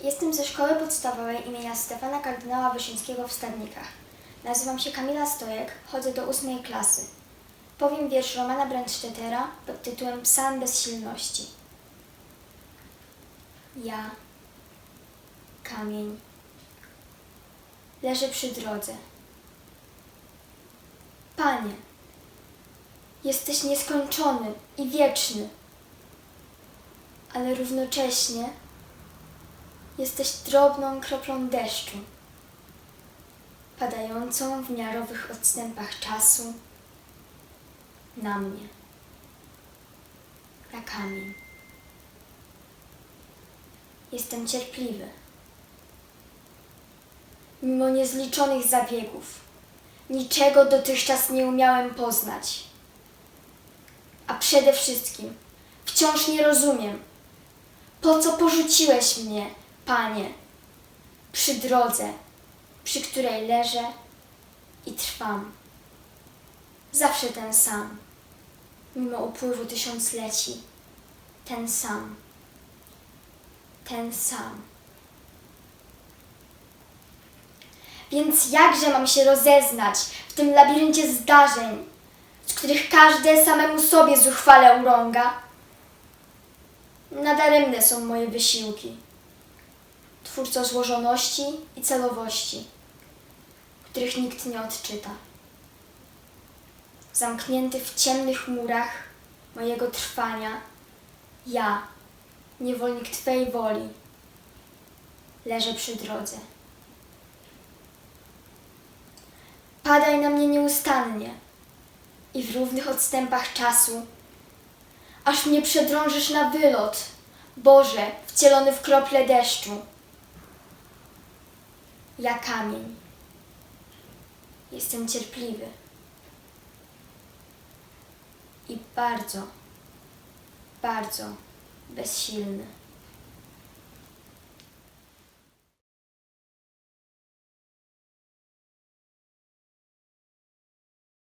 Jestem ze szkoły podstawowej imienia Stefana Kardynała Wyszyńskiego w Stadnikach. Nazywam się Kamila Stojek, chodzę do ósmej klasy. Powiem wiersz Romana Brandstättera pod tytułem Psalm bezsilności. Ja, kamień, leżę przy drodze. Panie, jesteś nieskończony i wieczny, ale równocześnie Jesteś drobną kroplą deszczu, padającą w miarowych odstępach czasu na mnie, na kamień. Jestem cierpliwy. Mimo niezliczonych zabiegów, niczego dotychczas nie umiałem poznać. A przede wszystkim wciąż nie rozumiem, po co porzuciłeś mnie, Panie, przy drodze, przy której leżę i trwam? Zawsze ten sam, mimo upływu tysiącleci, ten sam, ten sam. Więc jakże mam się rozeznać w tym labiryncie zdarzeń, z których każde samemu sobie zuchwale urąga? Nadaremne są moje wysiłki. Twórco złożoności i celowości, których nikt nie odczyta. Zamknięty w ciemnych murach mojego trwania, ja, niewolnik Twej woli, leżę przy drodze. Padaj na mnie nieustannie i w równych odstępach czasu aż mnie przedrążysz na wylot, Boże, wcielony w krople deszczu. Ja kamień. Jestem cierpliwy. I bardzo, bardzo bezsilny.